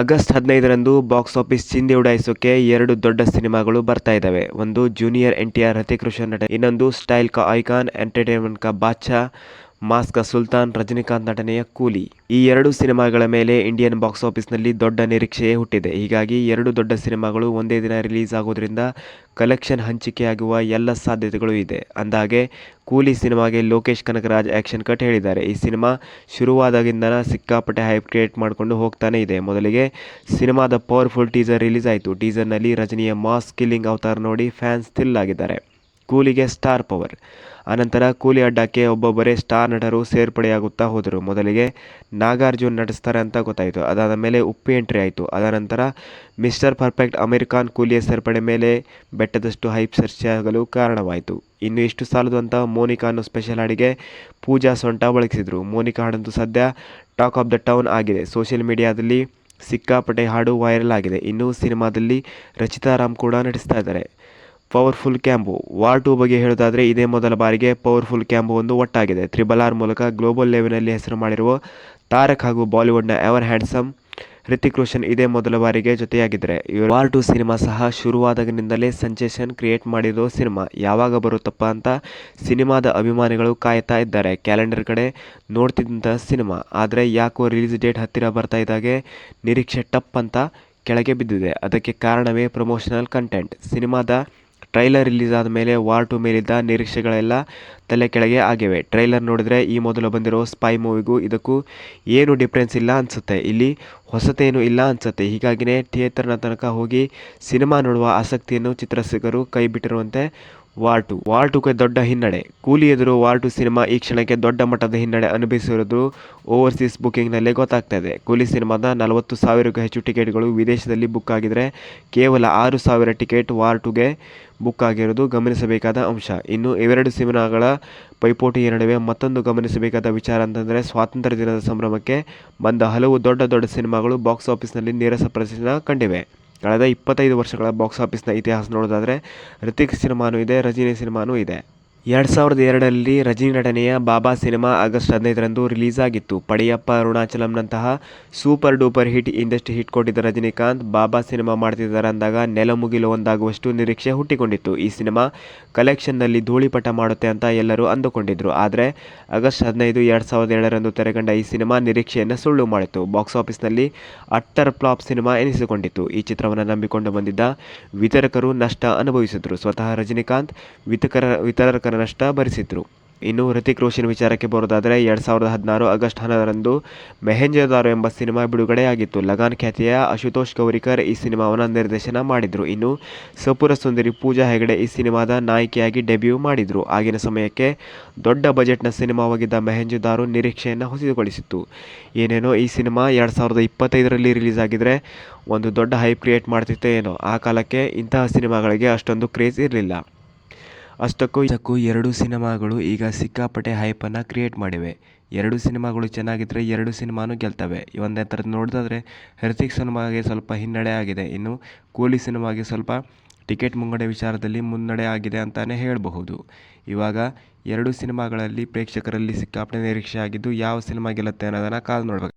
August ಹದಿನೈದರಂದು box office ಚಿಂದಿ ಉಡಾಯಿಸೋಕೆ ಎರಡು ದೊಡ್ಡ ಸಿನಿಮಾಗಳು ಬರ್ತಾ ಇದ್ದಾವೆ ಒಂದು junior N T R Hrithik Roshan ನಟ, ಇನ್ನೊಂದು ಸ್ಟೈಲ್ ಕಾ ಐಕಾನ್ ಎಂಟರ್ಟೈನ್ಮೆಂಟ್ ಕಾ ಬಾದ್ಶಾ. ಮಾಸ್ ಕಾ ಸುಲ್ತಾನ್ ರಜನಿಕಾಂತ್ ನಟನೆಯ ಕೂಲಿ. ಈ ಎರಡು ಸಿನಿಮಾಗಳ ಮೇಲೆ ಇಂಡಿಯನ್ ಬಾಕ್ಸ್ ಆಫೀಸ್ನಲ್ಲಿ ದೊಡ್ಡ ನಿರೀಕ್ಷೆಯೇ ಹುಟ್ಟಿದೆ. ಹೀಗಾಗಿ ಎರಡು ದೊಡ್ಡ ಸಿನಿಮಾಗಳು ಒಂದೇ ದಿನ ರಿಲೀಸ್ ಆಗೋದ್ರಿಂದ ಕಲೆಕ್ಷನ್ ಹಂಚಿಕೆಯಾಗುವ ಎಲ್ಲ ಸಾಧ್ಯತೆಗಳು ಇದೆ. ಅಂದಾಗೆ ಕೂಲಿ ಸಿನಿಮಾಗೆ ಲೋಕೇಶ್ ಕನಕರಾಜ್ ಆ್ಯಕ್ಷನ್ ಕಟ್ ಹೇಳಿದ್ದಾರೆ. ಈ ಸಿನಿಮಾ ಶುರುವಾದಾಗಿಂದನ ಸಿಕ್ಕಾಪಟ್ಟೆ ಹೈಪ್ ಕ್ರಿಯೇಟ್ ಮಾಡಿಕೊಂಡು ಹೋಗ್ತಾನೆ ಇದೆ. ಮೊದಲಿಗೆ ಸಿನಿಮಾದ ಪವರ್ಫುಲ್ ಟೀಸರ್ ರಿಲೀಸ್ ಆಯಿತು. ಟೀಸರ್ನಲ್ಲಿ ರಜನಿಯ ಮಾಸ್ ಕಿಲ್ಲಿಂಗ್ ಅವತಾರ ನೋಡಿ ಫ್ಯಾನ್ಸ್ ಥಿಲ್ ಆಗಿದ್ದಾರೆ. ಕೂಲಿಗೆ ಸ್ಟಾರ್ ಪವರ್. ಅನಂತರ ಕೂಲಿ ಅಡ್ಡಕ್ಕೆ ಒಬ್ಬೊಬ್ಬರೇ ಸ್ಟಾರ್ ನಟರು ಸೇರ್ಪಡೆಯಾಗುತ್ತಾ ಹೋದರು. ಮೊದಲಿಗೆ ನಾಗಾರ್ಜುನ್ ನಟಿಸ್ತಾರೆ ಅಂತ ಗೊತ್ತಾಯಿತು. ಅದಾದ ಮೇಲೆ ಉಪ್ಪಿ ಎಂಟ್ರಿ ಆಯಿತು. ಅದಾನಂತರ ಮಿಸ್ಟರ್ ಪರ್ಫೆಕ್ಟ್ ಅಮೆರಿಕಾನ್ ಕೂಲಿಯ ಸೇರ್ಪಡೆ ಮೇಲೆ ಬೆಟ್ಟದಷ್ಟು ಹೈಪ್ ಸರ್ಚೆಯಾಗಲು ಕಾರಣವಾಯಿತು. ಇನ್ನು ಇಷ್ಟು ಸಾಲದು ಅಂತ ಮೋನಿಕಾ ಅನ್ನೋ ಸ್ಪೆಷಲ್ ಹಾಡಿಗೆ ಪೂಜಾ ಸೊಂಟ ಬಳಸಿದರು. ಮೋನಿಕಾ ಹಾಡಂತು ಸದ್ಯ ಟಾಕ್ ಆಫ್ ದ ಟೌನ್ ಆಗಿದೆ. ಸೋಷಿಯಲ್ ಮೀಡಿಯಾದಲ್ಲಿ ಸಿಕ್ಕಾಪಟ್ಟೆ ಹಾಡು ವೈರಲ್ ಆಗಿದೆ. ಇನ್ನು ಸಿನಿಮಾದಲ್ಲಿ ರಚಿತಾ ರಾಮ್ ಕೂಡ ನಟಿಸ್ತಾ ಇದ್ದಾರೆ. ಪವರ್ಫುಲ್ ಕ್ಯಾಂಬೋ ವಾರ್ ಟು ಬಗ್ಗೆ ಹೇಳೋದಾದರೆ, ಇದೇ ಮೊದಲ ಬಾರಿಗೆ ಪವರ್ಫುಲ್ ಕ್ಯಾಂಬೋ ಒಂದು ಒಟ್ಟಾಗಿದೆ. ತ್ರಿಬಲ್ ಆರ್ ಮೂಲಕ ಗ್ಲೋಬಲ್ ಲೆವೆಲ್ನಲ್ಲಿ ಹೆಸರು ಮಾಡಿರುವ ತಾರಕ್ ಹಾಗೂ ಬಾಲಿವುಡ್ನ ಎವರ್ ಹ್ಯಾಂಡ್ಸಮ್ ಹೃತಿಕ್ ರೋಷನ್ ಇದೇ ಮೊದಲ ಬಾರಿಗೆ ಜೊತೆಯಾಗಿದ್ದರೆ. ಇವರು ವಾರ್ ಟು ಸಿನಿಮಾ ಸಹ ಶುರುವಾದಾಗಿನಿಂದಲೇ ಸೆನ್ಸೇಷನ್ ಕ್ರಿಯೇಟ್ ಮಾಡಿರೋ ಸಿನಿಮಾ. ಯಾವಾಗ ಬರುತ್ತಪ್ಪ ಅಂತ ಸಿನಿಮಾದ ಅಭಿಮಾನಿಗಳು ಕಾಯ್ತಾ ಇದ್ದಾರೆ. ಕ್ಯಾಲೆಂಡರ್ ಕಡೆ ನೋಡ್ತಿದ್ದಂಥ ಸಿನಿಮಾ. ಆದರೆ ಯಾಕೋ ರಿಲೀಸ್ ಡೇಟ್ ಹತ್ತಿರ ಬರ್ತಾ ಇದ್ದಾಗೆ ನಿರೀಕ್ಷೆ ಟಪ್ ಅಂತ ಕೆಳಗೆ ಬಿದ್ದಿದೆ. ಅದಕ್ಕೆ ಕಾರಣವೇ ಪ್ರಮೋಷನಲ್ ಕಂಟೆಂಟ್. ಸಿನಿಮಾದ ಟ್ರೈಲರ್ ರಿಲೀಸ್ ಆದ ಮೇಲೆ ವಾರ್ ಟು ಮೇಲಿದ್ದ ನಿರೀಕ್ಷೆಗಳೆಲ್ಲ ತಲೆ ಕೆಳಗೆ ಆಗಿವೆ. ಟ್ರೈಲರ್ ನೋಡಿದರೆ ಈ ಮೊದಲು ಬಂದಿರೋ ಸ್ಪೈ ಮೂವಿಗೂ ಇದಕ್ಕೂ ಏನು ಡಿಫ್ರೆನ್ಸ್ ಇಲ್ಲ ಅನಿಸುತ್ತೆ. ಇಲ್ಲಿ ಹೊಸತೇನು ಇಲ್ಲ ಅನಿಸುತ್ತೆ. ಹೀಗಾಗಿಯೇ ಥಿಯೇಟರ್ನ ತನಕ ಹೋಗಿ ಸಿನಿಮಾ ನೋಡುವ ಆಸಕ್ತಿಯನ್ನು ಚಿತ್ರರಸಿಕರು ಕೈ ಬಿಟ್ಟಿರುವಂತೆ ವಾರ್ ಟು ವಾರ್ ಟುಗೆ ದೊಡ್ಡ ಹಿನ್ನಡೆ. ಕೂಲಿ ಎದುರು ವಾರ್ಟು ಸಿನಿಮಾ ಈ ಕ್ಷಣಕ್ಕೆ ದೊಡ್ಡ ಮಟ್ಟದ ಹಿನ್ನಡೆ ಅನುಭವಿಸಿರುವುದು ಓವರ್ಸೀಸ್ ಬುಕ್ಕಿಂಗ್ನಲ್ಲೇ ಇದೆ ಕೂಲಿ ಸಿನಿಮಾದ ನಲವತ್ತು ಸಾವಿರಕ್ಕೂ ಹೆಚ್ಚು ಟಿಕೆಟ್ಗಳು ವಿದೇಶದಲ್ಲಿ ಬುಕ್ ಆಗಿದ್ರೆ ಕೇವಲ ಆರು ಸಾವಿರ ಟಿಕೆಟ್ ವಾರ್ಟುಗೆ ಬುಕ್ ಆಗಿರೋದು ಗಮನಿಸಬೇಕಾದ ಅಂಶ. ಇನ್ನು ಇವೆರಡು ಸಿನಿಮಾಗಳ ಪೈಪೋಟಿಯ ನಡುವೆ ಮತ್ತೊಂದು ಗಮನಿಸಬೇಕಾದ ವಿಚಾರ ಅಂತಂದರೆ ಸ್ವಾತಂತ್ರ್ಯ ದಿನದ ಸಂಭ್ರಮಕ್ಕೆ ಬಂದ ಹಲವು ದೊಡ್ಡ ದೊಡ್ಡ ಸಿನಿಮಾಗಳು ಬಾಕ್ಸ್ ಆಫೀಸ್ನಲ್ಲಿ ನೀರಸ ಪ್ರದರ್ಶನ ಕಂಡಿವೆ. ಕಳೆದ ಇಪ್ಪತ್ತೈದು ವರ್ಷಗಳ ಬಾಕ್ಸ್ ಆಫೀಸ್ನ ಇತಿಹಾಸ ನೋಡೋದಾದರೆ ಹೃತಿಕ್ ಸಿನಿಮಾನೂ ಇದೆ ರಜನಿ ಸಿನಿಮಾನೂ ಇದೆ. ಎರಡು ಸಾವಿರದ ಎರಡರಲ್ಲಿ ರಜನಿ ನಟನೆಯ ಬಾಬಾ ಸಿನಿಮಾ ಆಗಸ್ಟ್ ಹದಿನೈದರಂದು ರಿಲೀಸ್ ಆಗಿತ್ತು Padayappa, ಅರುಣಾಚಲಂನಂತಹ super duper hit industry hit ಕೊಟ್ಟಿದ್ದ ರಜನಿಕಾಂತ್ ಬಾಬಾ ಸಿನಿಮಾ ಮಾಡ್ತಿದ್ದಾರೆ ಅಂದಾಗ ನೆಲಮುಗಿಲು ಒಂದಾಗುವಷ್ಟು ನಿರೀಕ್ಷೆ ಹುಟ್ಟಿಕೊಂಡಿತ್ತು. ಈ ಸಿನಿಮಾ ಕಲೆಕ್ಷನ್ನಲ್ಲಿ ಧೂಳಿಪಟ ಮಾಡುತ್ತೆ ಅಂತ ಎಲ್ಲರೂ ಅಂದುಕೊಂಡಿದ್ರು. ಆದರೆ ಆಗಸ್ಟ್ ಹದಿನೈದು, ಎರಡು ಸಾವಿರದ ಎರಡರಂದು ತೆರೆಗಂಡ ಈ ಸಿನಿಮಾ ನಿರೀಕ್ಷೆಯನ್ನು ಸುಳ್ಳು ಮಾಡಿತ್ತು ಬಾಕ್ಸ್ ಆಫೀಸ್ನಲ್ಲಿ ಅಟ್ಟರ್ ಫ್ಲಾಪ್ ಸಿನಿಮಾ ಎನಿಸಿಕೊಂಡಿತ್ತು. ಈ ಚಿತ್ರವನ್ನು ನಂಬಿಕೊಂಡು ಬಂದಿದ್ದ ವಿತರಕರು ನಷ್ಟ ಅನುಭವಿಸಿದ್ರು. ಸ್ವತಃ ರಜನಿಕಾಂತ್ ವಿತಕರ ವಿತರಕರ ನಷ್ಟ ಭರಿಸಿದ್ರು. ಇನ್ನು ಹೃತಿಕ್ ರೋಷನ್ ವಿಚಾರಕ್ಕೆ ಬರೋದಾದರೆ ಎರಡು ಸಾವಿರದ ಹದಿನಾರು ಆಗಸ್ಟ್ ಹನ್ನೊಂದರಂದು ಮೆಹೆಂಜದಾರು ಎಂಬ ಸಿನಿಮಾ ಬಿಡುಗಡೆಯಾಗಿತ್ತು. ಲಗಾನ್ ಖ್ಯಾತಿಯ ಅಶುತೋಷ್ ಗೌರಿಕರ್ ಈ ಸಿನಿಮಾವನ್ನು ನಿರ್ದೇಶನ ಮಾಡಿದರು. ಇನ್ನು ಸಪುರ ಸುಂದರಿ ಪೂಜಾ ಹೆಗಡೆ ಈ ಸಿನಿಮಾದ ನಾಯಕಿಯಾಗಿ ಡೆಬ್ಯೂ ಮಾಡಿದರು. ಆಗಿನ ಸಮಯಕ್ಕೆ ದೊಡ್ಡ ಬಜೆಟ್ನ ಸಿನಿಮಾವಾಗಿದ್ದ ಮೆಹೆಂಜದಾರು ನಿರೀಕ್ಷೆಯನ್ನು ಹೊಸದುಗೊಳಿಸಿತ್ತು. ಏನೇನೋ ಈ ಸಿನಿಮಾ ಎರಡು ಸಾವಿರದ ಇಪ್ಪತ್ತೈದರಲ್ಲಿ ರಿಲೀಸ್ ಆಗಿದ್ದರೆ ಒಂದು ದೊಡ್ಡ ಹೈಪ್ ಕ್ರಿಯೇಟ್ ಮಾಡ್ತಿತ್ತೇನೋ ಆ ಕಾಲಕ್ಕೆ ಇಂತಹ ಸಿನಿಮಾಗಳಿಗೆ ಅಷ್ಟೊಂದು ಕ್ರೇಜ್ ಇರಲಿಲ್ಲ. ಅಷ್ಟಕ್ಕೂ ಇದಕ್ಕೂ ಎರಡು ಸಿನಿಮಾಗಳು ಈಗ ಸಿಕ್ಕಾಪಟ್ಟೆ ಹೈಪನ್ನು ಕ್ರಿಯೇಟ್ ಮಾಡಿವೆ. ಎರಡು ಸಿನಿಮಾಗಳು ಚೆನ್ನಾಗಿದ್ದರೆ ಎರಡು ಸಿನಿಮಾನೂ ಗೆಲ್ತವೆ. ಒಂದೇ ಥರದ್ದು ನೋಡೋದಾದ್ರೆ ಹೃತಿಕ್ ಸಿನಿಮಾಗೆ ಸ್ವಲ್ಪ ಹಿನ್ನಡೆ ಆಗಿದೆ. ಇನ್ನು ಕೂಲಿ ಸಿನಿಮಾಗೆ ಸ್ವಲ್ಪ ಟಿಕೆಟ್ ಮುಂಗಡೆ ವಿಚಾರದಲ್ಲಿ ಮುನ್ನಡೆ ಆಗಿದೆ ಅಂತಲೇ ಹೇಳಬಹುದು. ಇವಾಗ ಎರಡು ಸಿನಿಮಾಗಳಲ್ಲಿ ಪ್ರೇಕ್ಷಕರಲ್ಲಿ ಸಿಕ್ಕಾಪಟ್ಟೆ ನಿರೀಕ್ಷೆ ಆಗಿದ್ದು ಯಾವ ಸಿನಿಮಾ ಗೆಲ್ಲುತ್ತೆ ಅನ್ನೋದನ್ನು ಕಾದು ನೋಡಬೇಕು.